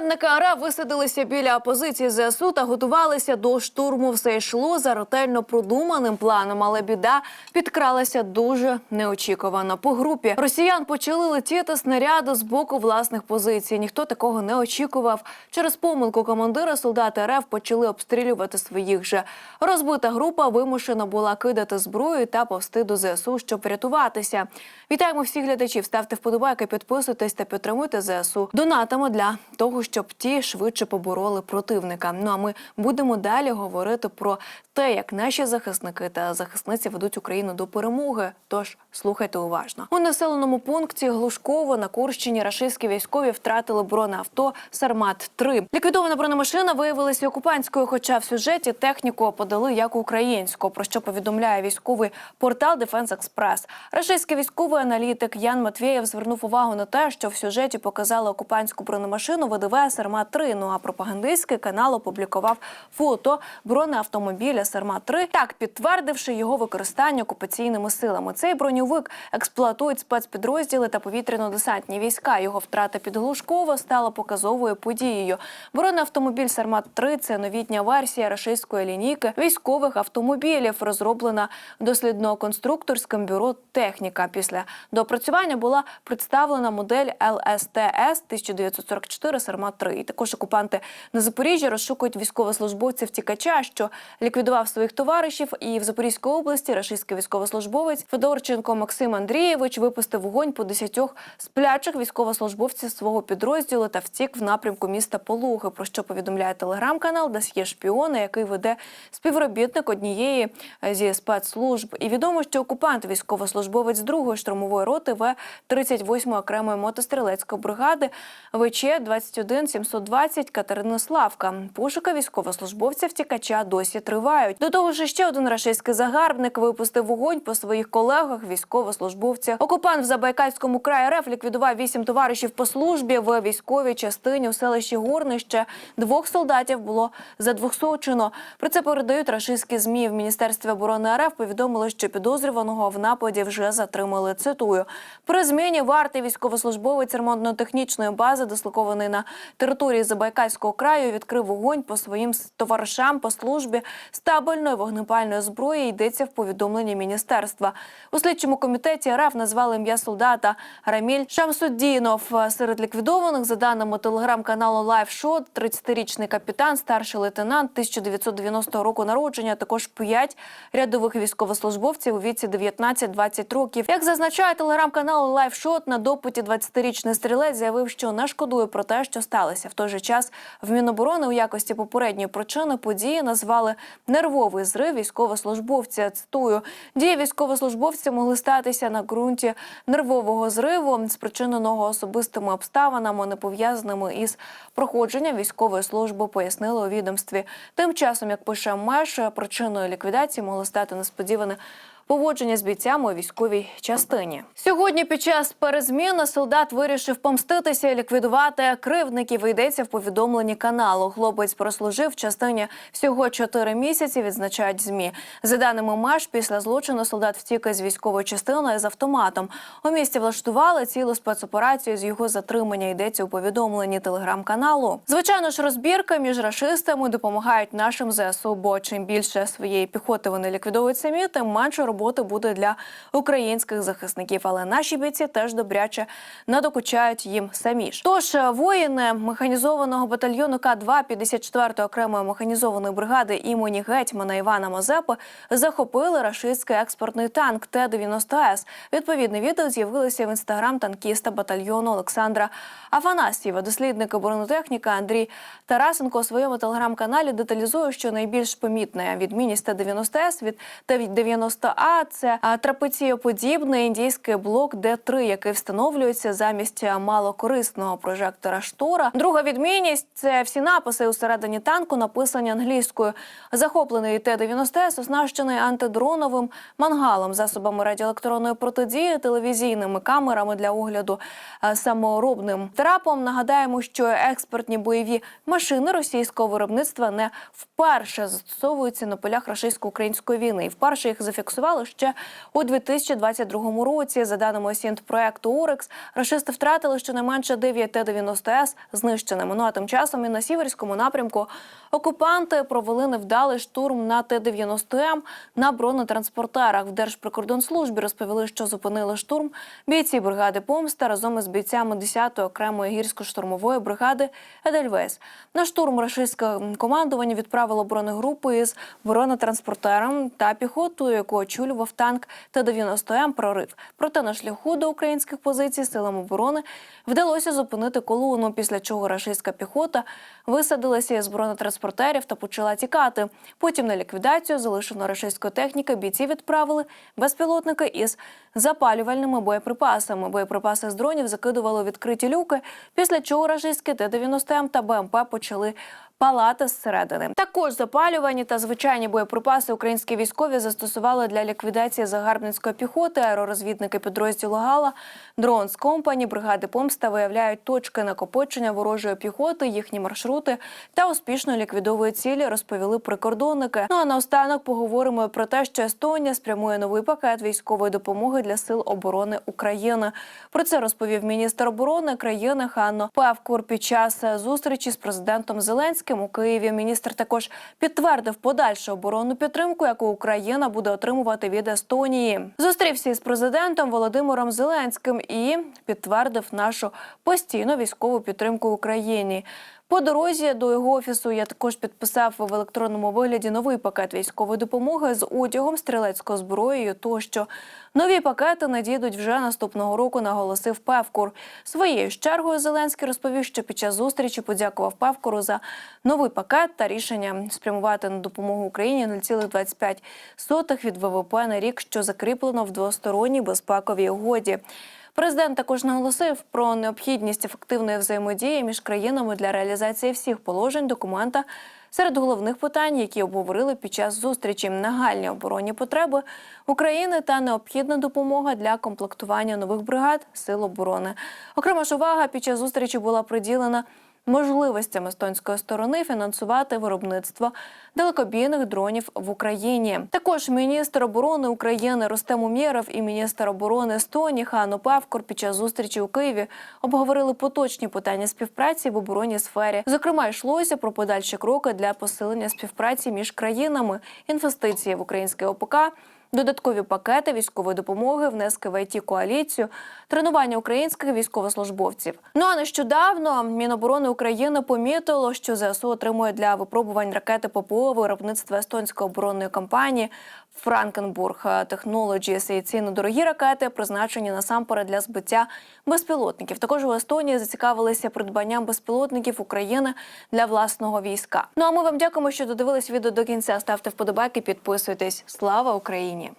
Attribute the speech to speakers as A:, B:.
A: Десантники РФ висадилися біля позиції ЗСУ та готувалися до штурму. Все йшло за ретельно продуманим планом, але біда підкралася дуже неочікувано. По групі росіян почали летіти снаряди з боку власних позицій. Ніхто такого не очікував. Через помилку командира солдати РФ почали обстрілювати своїх же. Розбита група вимушена була кидати зброю та повсти до ЗСУ, щоб врятуватися. Вітаємо всіх глядачів. Ставте вподобайки, підписуйтесь та підтримуйте ЗСУ. Донатимо для того, щоб ті швидше побороли противника. Ну а ми будемо далі говорити про те, як наші захисники та захисниці ведуть Україну до перемоги. Тож слухайте уважно. У населеному пункті Глушково на Курщині рашистські військові втратили бронеавто Сармат 3 Ліквідована бронемашина виявилася окупантською, хоча в сюжеті техніку подали як українську. Про що повідомляє військовий портал Дефенс Експрес. Рашистський військовий аналітик Ян Матвєєв звернув увагу на те, що в сюжеті показали окупантську бронемашину ВДВ Сармат 3 Ну а пропагандистський канал опублікував фото бронеавтомобіля Сармат 3 так підтвердивши його використання окупаційними силами. Цей броньовик експлуатують спецпідрозділи та повітряно-десантні війська. Його втрата під Глушково стала показовою подією. Бронеавтомобіль Сармат 3 це новітня версія рашистської лінійки військових автомобілів, розроблена дослідно-конструкторським бюро Техніка. Після доопрацювання була представлена модель ЛСТС 1944 3 І також окупанти на Запоріжжі розшукують військовослужбовця втікача, що ліквідував своїх товаришів. І в Запорізькій області рашистський військовослужбовець Федорченко Максим Андрійович випустив вогонь по десятьох сплячих військовослужбовців свого підрозділу та втік в напрямку міста Полуги. Про що повідомляє телеграм-канал Дасьє Шпіона, який веде співробітник однієї зі спецслужб. І відомо, що окупант військовослужбовець другої штурмової роти В 38 окремої мотострілецької бригади ВЧ 21 720 Катерина Славка. Пошуки військовослужбовця втікача досі тривають. До того ж, ще один рашистський загарбник випустив вогонь по своїх колегах військовослужбовцях. Окупант в Забайкальському краї РФ ліквідував вісім товаришів по службі в військовій частині у селищі Горнище. Двох солдатів було задвохсочено. Про це передають рашистські змі. В міністерстві оборони РФ повідомили, що підозрюваного в нападі вже затримали. Цитую при зміні варти військовослужбовець ремонтно-технічної бази, дислокований на території Забайкальського краю, відкрив вогонь по своїм товаришам по службі стабільної вогнепальної зброї. Йдеться в повідомленні міністерства. У слідчому комітеті РФ назвали ім'я солдата Раміль Шамсуддінов. Серед ліквідованих, за даними телеграм-каналу LiveShot, 30-річний капітан, старший лейтенант 1990 року народження. Також п'ять рядових військовослужбовців у віці 19-20 років. Як зазначає телеграм-канал LiveShot, на допиті 20-річний стрілець заявив, що не шкодує про те, що сталося. В той же час в Міноборони у якості попередньої причини події назвали нервовий зрив військовослужбовця. Цитую, дії військовослужбовця могли статися на ґрунті нервового зриву, спричиненого особистими обставинами, не пов'язаними із проходженням військової служби, пояснили у відомстві. Тим часом, як пише Меш, причиною ліквідації могло стати несподіване. Поводження з бійцями у військовій частині сьогодні. Під час перезміни солдат вирішив помститися і ліквідувати кривдників. Йдеться в повідомленні каналу. Хлопець прослужив в частині всього 4 місяці. Відзначають змі. За даними МАШ, після злочину солдат втік із військової частини з автоматом. У місті влаштували цілу спецоперацію з його затримання. Йдеться у повідомленні телеграм-каналу. Звичайно ж, розбірка між рашистами допомагають нашим ЗСУ, бо чим більше своєї піхоти вони ліквідовують самі, тим менше роботи буде для українських захисників. Але наші бійці теж добряче надокучають їм самі ж. Тож воїни механізованого батальйону К-2 54-ї окремої механізованої бригади імені гетьмана Івана Мазепи захопили рашистський експортний танк Т-90С. Відповідне відео з'явилося в інстаграм танкіста батальйону Олександра Афанасьєва. Дослідник бронетехніка Андрій Тарасенко у своєму телеграм-каналі деталізує, що найбільш помітна відмінність Т-90С від Т-90А це а, трапецієподібний індійський блок Д3, який встановлюється замість малокорисного прожектора штора. Друга відмінність це всі написи усередині танку, написані англійською. Захоплений Т-90С оснащений антидроновим мангалом, засобами радіоелектронної протидії, телевізійними камерами для огляду а, саморобним трапом. Нагадаємо, що експортні бойові машини російського виробництва не вперше застосовуються на полях російсько-української війни. І вперше їх зафіксували атакували ще у 2022 році. За даними сінт проекту Орекс, рашисти втратили щонайменше 9 Т-90С знищеними. Ну а тим часом і на сіверському напрямку окупанти провели невдалий штурм на Т-90М на бронетранспортерах. В Держприкордонслужбі розповіли, що зупинили штурм бійці бригади Помста разом із бійцями 10-ї окремої гірсько-штурмової бригади Едельвейс. На штурм рашистське командування відправило бронегрупу із бронетранспортером та піхотою, яку очолював танк Т-90М прорив. Проте на шляху до українських позицій силам оборони вдалося зупинити колону, після чого рашистська піхота висадилася із бронетранспортерів та почала тікати. Потім на ліквідацію залишено рашистської техніки бійці відправили безпілотники із запалювальними боєприпасами. Боєприпаси з дронів закидували відкриті люки, після чого рашистські Т-90М та БМП почали палати зсередини. Також запалювані та звичайні боєприпаси українські військові застосували для ліквідації загарбницької піхоти. Аеророзвідники підрозділу Гала, Дронс Компані, бригади Помста виявляють точки накопичення ворожої піхоти, їхні маршрути та успішно ліквідовують цілі, розповіли прикордонники. Ну а наостанок поговоримо про те, що Естонія спрямує новий пакет військової допомоги для сил оборони України. Про це розповів міністр оборони країни Ханно Певкур під час зустрічі з президентом Зеленським у Києві. Міністр також підтвердив подальшу оборонну підтримку, яку Україна буде отримувати від Естонії. Зустрівся із президентом Володимиром Зеленським і підтвердив нашу постійну військову підтримку Україні. По дорозі до його офісу я також підписав в електронному вигляді новий пакет військової допомоги з одягом, стрілецькою зброєю. Тощо нові пакети надійдуть вже наступного року. Наголосив Певкур. Своєю ж чергою Зеленський розповів, що під час зустрічі подякував Певкуру за новий пакет та рішення спрямувати на допомогу Україні 0,25 від ВВП на рік, що закріплено в двосторонній безпековій угоді. Президент також наголосив про необхідність ефективної взаємодії між країнами для реалізації всіх положень документа. Серед головних питань, які обговорили під час зустрічі, нагальні оборонні потреби України та необхідна допомога для комплектування нових бригад сил оборони. Окрема ж увага під час зустрічі була приділена можливостям естонської сторони фінансувати виробництво далекобійних дронів в Україні. Також міністр оборони України Ростем Умєров і міністр оборони Естонії Хано Павкор під час зустрічі у Києві обговорили поточні питання співпраці в оборонній сфері. Зокрема, йшлося про подальші кроки для посилення співпраці між країнами, інвестиції в українське ОПК. Додаткові пакети військової допомоги, внески в it коаліцію, тренування українських військовослужбовців. Ну а нещодавно Міноборони України помітило, що ЗСУ отримує для випробувань ракети ППО виробництва естонської оборонної компанії Франкенбург технології І ці недорогі ракети призначені насамперед для збиття безпілотників. Також у Естонії зацікавилися придбанням безпілотників України для власного війська. Ну а ми вам дякуємо, що додивились відео до кінця. Ставте вподобайки, підписуйтесь. Слава Україні!